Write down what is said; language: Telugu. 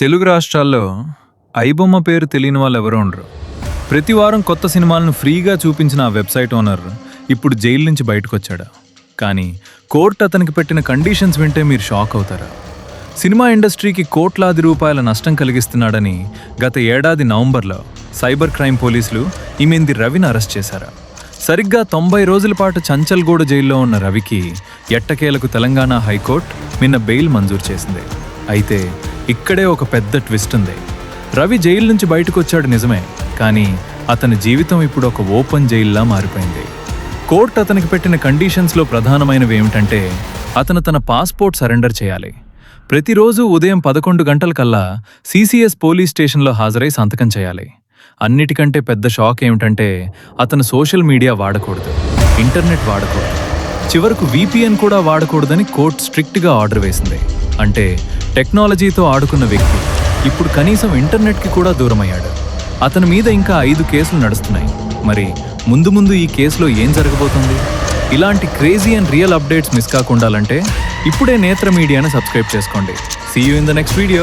తెలుగు రాష్ట్రాల్లో ఐబొమ్మ పేరు తెలియని వాళ్ళు ఎవరో ఉండరు. ప్రతి వారం కొత్త సినిమాలను ఫ్రీగా చూపించిన ఆ వెబ్సైట్ ఓనర్ ఇప్పుడు జైలు నుంచి బయటకు వచ్చాడు కానీ కోర్టు అతనికి పెట్టిన కండిషన్స్ వింటే మీరు షాక్ అవుతారా. సినిమా ఇండస్ట్రీకి కోట్లాది రూపాయల నష్టం కలిగిస్తున్నాడని గత ఏడాది నవంబర్లో సైబర్ క్రైమ్ పోలీసులు ఈమెంది రవిని అరెస్ట్ చేశారు. సరిగ్గా తొంభై రోజుల పాటు చంచల్గూడ జైల్లో ఉన్న రవికి ఎట్టకేలకు తెలంగాణ హైకోర్టు నిన్న బెయిల్ మంజూరు చేసింది. అయితే ఇక్కడే ఒక పెద్ద ట్విస్ట్ ఉంది. రవి జైలు నుంచి బయటకు వచ్చాడు నిజమే కానీ అతని జీవితం ఇప్పుడు ఒక ఓపెన్ జైల్లా మారిపోయింది. కోర్టు అతనికి పెట్టిన కండిషన్స్లో ప్రధానమైనవి ఏమిటంటే అతను తన పాస్పోర్ట్ సరెండర్ చేయాలి. ప్రతిరోజు ఉదయం పదకొండు గంటలకల్లా సీసీఎస్ పోలీస్ స్టేషన్లో హాజరై సంతకం చేయాలి. అన్నిటికంటే పెద్ద షాక్ ఏమిటంటే అతను సోషల్ మీడియా వాడకూడదు. ఇంటర్నెట్ వాడకూడదు. చివరకు విపిఎన్ కూడా వాడకూడదని కోర్టు స్ట్రిక్ట్గా ఆర్డర్ వేసింది. అంటే టెక్నాలజీతో ఆడుకున్న వ్యక్తి. ఇప్పుడు కనీసం ఇంటర్నెట్కి కూడా దూరమయ్యాడు. అతని మీద ఇంకా ఐదు కేసులు నడుస్తున్నాయి. మరి ముందు ముందు ఈ కేసులో ఏం జరగబోతుంది? ఇలాంటి crazy and real updates miss కాకుండాలంటే ఇప్పుడే నేత్ర మీడియాను సబ్స్క్రైబ్ చేసుకోండి. See you in the next video